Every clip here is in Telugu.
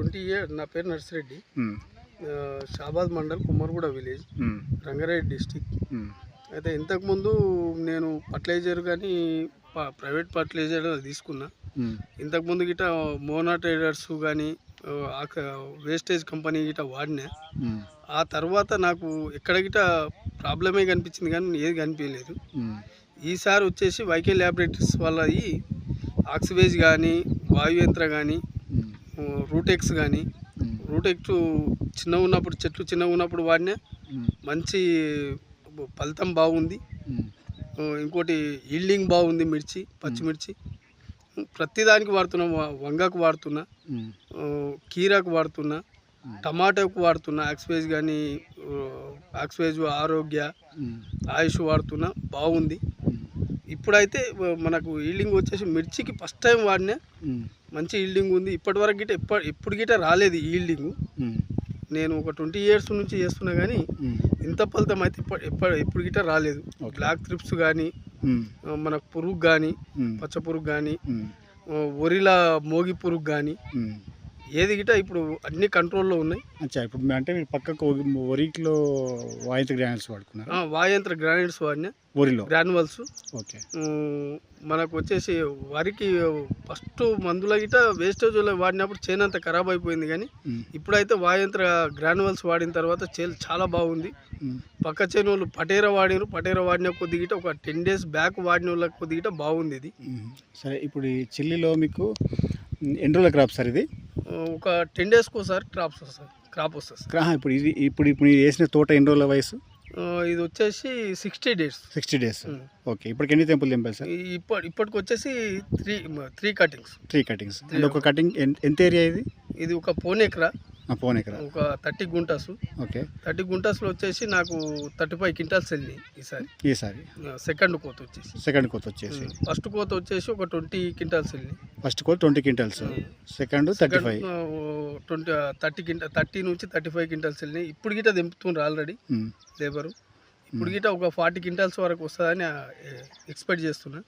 ట్వంటీ ఇయర్ నా పేరు Narsireddy. Shabad mandal Kummarguda village Rangareddy district. అయితే ఇంతకుముందు నేను ఫర్టిలైజర్ కానీ ప్రైవేట్ ఫర్టిలైజర్ తీసుకున్నా. ఇంతకుముందు గిట మోనా ట్రేడర్స్ కానీ వేస్టేజ్ కంపెనీ గిట వాడినా. ఆ తర్వాత నాకు ఎక్కడ గిట ప్రాబ్లమే కనిపించింది కానీ ఏది కనిపించలేదు. ఈసారి వచ్చేసి వైకే ల్యాబొరేటరీస్ వాళ్ళది ఆక్సివేజ్ కానీ వాయుయంత్ర కానీ రూటెక్స్ కానీ రూటెక్స్ చిన్నగా ఉన్నప్పుడు చెట్లు చిన్నగా ఉన్నప్పుడు వాడినా మంచి ఫలితం బాగుంది. ఇంకోటి ఈల్డింగ్ బాగుంది మిర్చి పచ్చిమిర్చి ప్రతిదానికి వాడుతున్నా వంగకు వాడుతున్నా కీరాకు వాడుతున్నా టమాటోకు వాడుతున్నా ఆక్స్వేజ్ కానీ ఆక్స్వేజ్ ఆరోగ్య ఆయుష్ వాడుతున్నా బాగుంది. ఇప్పుడైతే మనకు ఈల్డింగ్ వచ్చేసి మిర్చికి ఫస్ట్ టైం వాడినా మంచి ఈల్డింగ్ ఉంది. ఇప్పటివరకు గిట ఎప్ప ఎప్పుడు గిట రాలేదు ఈల్డింగ్ నేను ఒక ట్వంటీ ఇయర్స్ నుంచి చేస్తున్నా కానీ ఇంత ఫలితం అయితే ఇప్ప ఎప్ప ఎప్పుడు గిట రాలేదు. బ్లాక్ త్రిప్స్ కానీ మనకు పురుగు కానీ పచ్చ పురుగు కానీ ఒరిలా మోగి పురుగు కానీ. ఏది గిట ఇప్పుడు అన్ని కంట్రోల్లో ఉన్నాయి. అచ్చా ఇప్పుడు అంటే మీరు పక్కకు వరిలో వాయిత గ్రానల్స్ వాడుకున్నారు? ఆ, వాయంత్ర గ్రానైట్స్ వాడినా. వరిలో గ్రానువల్స్ ఓకే. మనకు వచ్చేసి వరికి ఫస్ట్ మందుల గిట వేస్టేజ్ వాడినప్పుడు చేను అంతా ఖరాబ్ అయిపోయింది కానీ ఇప్పుడైతే వాయంత్ర గ్రానువల్స్ వాడిన తర్వాత చేలు చాలా బాగుంది. పక్క చేను వాళ్ళు పటేరా వాడినారు పటేరా వాడిన కొద్ది గిట ఒక టెన్ డేస్ బ్యాక్ వాడిన వాళ్ళకి కొద్ది గిట బాగుంది ఇది. సరే ఇప్పుడు ఈ చిల్లీలో మీకు ఎన్ని రోజుల క్రాప్ సార్ ఇది? ఒక టెన్ డేస్కి ఒకసారి క్రాప్స్ వస్తుంది క్రాప్ వస్తుంది సార్. ఇప్పుడు ఇది ఇప్పుడు ఇప్పుడు వేసిన తోట ఎన్ని రోజుల వయసు? ఇది వచ్చేసి sixty days sixty days okay ఇప్పటికి ఎన్ని తెంపులు తెంపాలి సార్? ఇప్పటి ఇప్పటికి వచ్చేసి three three cuttings three cuttings ఒక కటింగ్ ఎంత ఏరియా ఇది? ఇది ఒక పోనేకరా. ఆ, పోన్ ఎకరా ఒక థర్టీ గుంటాస్. ఓకే. థర్టీ గుంటాస్లో వచ్చేసి నాకు థర్టీ ఫైవ్ క్వింటాల్స్ వెళ్ళినాయి ఈసారి. ఈసారి. సెకండ్ కోత వచ్చేసి. సెకండ్ కోత వచ్చేసి. ఫస్ట్ కోత వచ్చేసి ఒక ట్వంటీ క్వింటాల్స్ వెళ్ళినాయి. ఫస్ట్ కోత twenty quintals. Second thirty five. Twenty thirty కింట thirty నుంచి థర్టీ ఫైవ్ క్వింటాల్స్ వెళ్ళినాయి. ఇప్పుడు గిట దింపుతుండ్రు ఆల్రెడీ లేబరు. ఇప్పుడు గిట ఒక ఫార్టీ క్వింటాల్స్ వరకు వస్తుందని ఎక్స్పెక్ట్ చేస్తున్నా.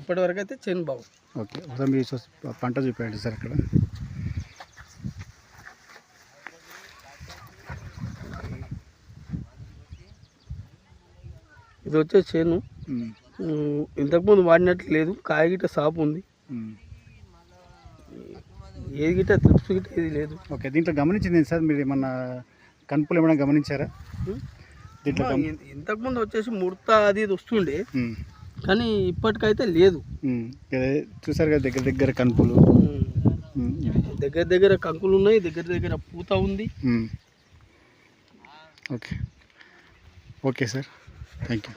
ఇప్పటి వరకు అయితే చేను బాగు. ఓకే. ఒకసారి మీరు పంట చూపించండి సార్ ఇక్కడ ఇది వచ్చే చేను. ఇంతకుముందు వాడినట్లు లేదు. కాయ గిట సాపు ఉంది. ఏది గిట త్రిప్స్ గిట ఏది లేదు. ఓకే దీంట్లో గమనించింది సార్? మీరు ఏమన్నా కనుపులు ఏమైనా గమనించారా? దీంట్లో ఇంతకుముందు వచ్చేసి ముడత అది ఇది వస్తుండే. కానీ ఇప్పటికైతే లేదు. చూసారు కదా దగ్గర దగ్గర కనుపులు. దగ్గర దగ్గర కంకులు ఉన్నాయి దగ్గర దగ్గర పూత ఉంది. Okay. Okay sir. Thank you.